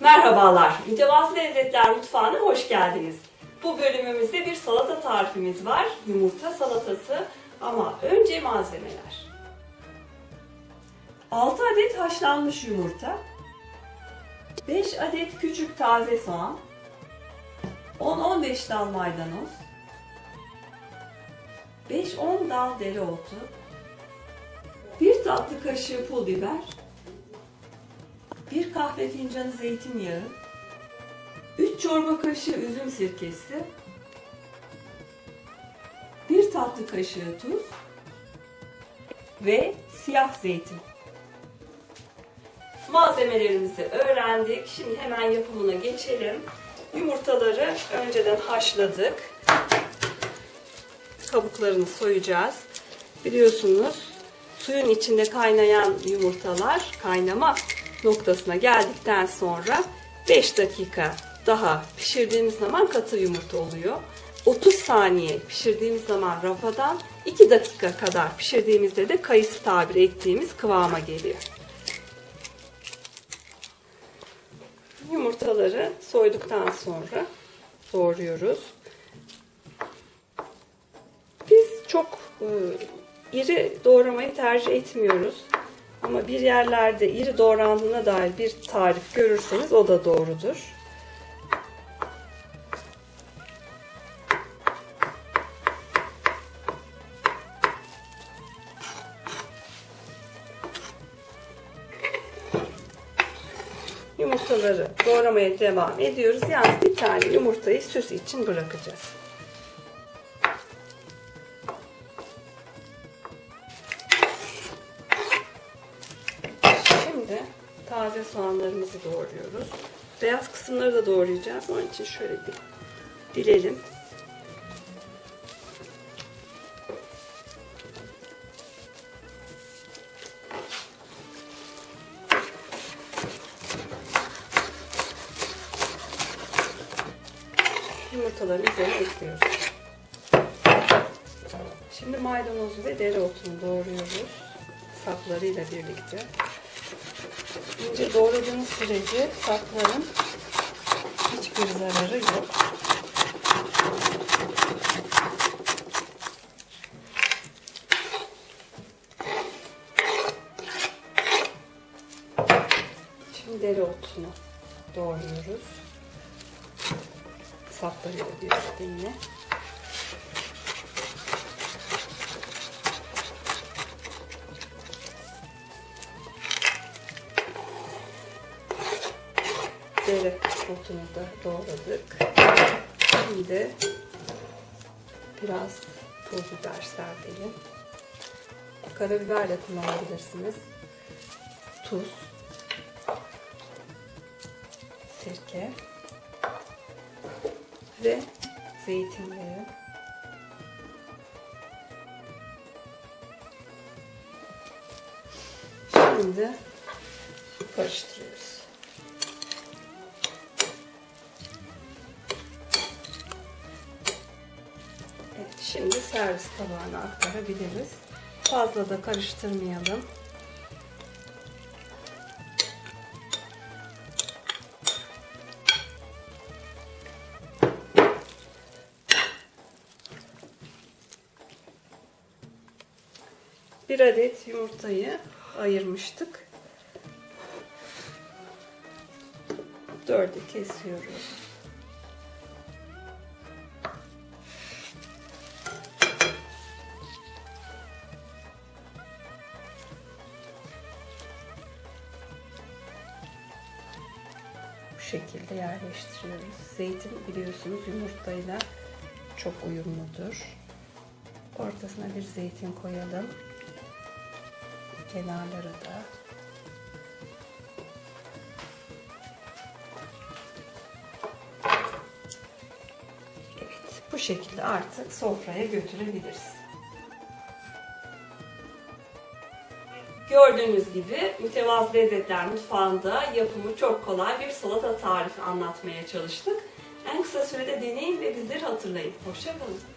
Merhabalar, Mütevazı Lezzetler Mutfağı'na hoş geldiniz. Bu bölümümüzde bir salata tarifimiz var, yumurta salatası ama önce malzemeler. 6 adet haşlanmış yumurta, 5 adet küçük taze soğan, 10-15 dal maydanoz, 5-10 dal dereotu, 1 tatlı kaşığı pul biber, 1 kahve fincanı zeytinyağı, 3 çorba kaşığı üzüm sirkesi, 1 tatlı kaşığı tuz ve siyah zeytin. Malzemelerimizi öğrendik. Şimdi hemen yapımına geçelim. Yumurtaları önceden haşladık. Kabuklarını soyacağız. Biliyorsunuz suyun içinde kaynayan yumurtalar kaynama noktasına geldikten sonra 5 dakika daha pişirdiğimiz zaman katı yumurta oluyor. 30 saniye pişirdiğimiz zaman rafadan 2 dakika kadar pişirdiğimizde de kayısı tabir ettiğimiz kıvama geliyor. Yumurtaları soyduktan sonra doğruyoruz. Biz çok e, iri doğramayı tercih etmiyoruz. Ama bir yerlerde iri doğrandığına dair bir tarif görürseniz o da doğrudur. Yumurtaları doğramaya devam ediyoruz. Yalnız bir tane yumurtayı süs için bırakacağız. Şimdi taze soğanlarımızı doğruyoruz. Beyaz kısımları da doğrayacağız. Onun için şöyle bir dilelim. Yumurtaları üzerine ekliyoruz. Şimdi maydanozu ve dereotunu doğruyoruz. Saplarıyla birlikte. İnce doğradığınız sürece sapların hiçbir zararı yok. Şimdi dereotunu doğruyoruz. Saplarıyla birlikte yine. Dere otunu da doğradık. Şimdi biraz pul biber serpelim. Karabiber de kullanabilirsiniz. Tuz. Sirke. Ve zeytinyağı. Şimdi karıştırıyoruz. Şimdi servis tabağına aktarabiliriz. Fazla da karıştırmayalım. Bir adet yumurtayı ayırmıştık. Dörde kesiyoruz. Şekilde yerleştiriyoruz. Zeytin biliyorsunuz yumurtayla çok uyumludur. Ortasına bir zeytin koyalım. Kenarları da. Evet, bu şekilde artık sofraya götürebiliriz. Gördüğünüz gibi Mütevazı Lezzetler Mutfağı'nda yapımı çok kolay bir salata tarifi anlatmaya çalıştık. En kısa sürede deneyin ve bizleri hatırlayın. Hoşçakalın.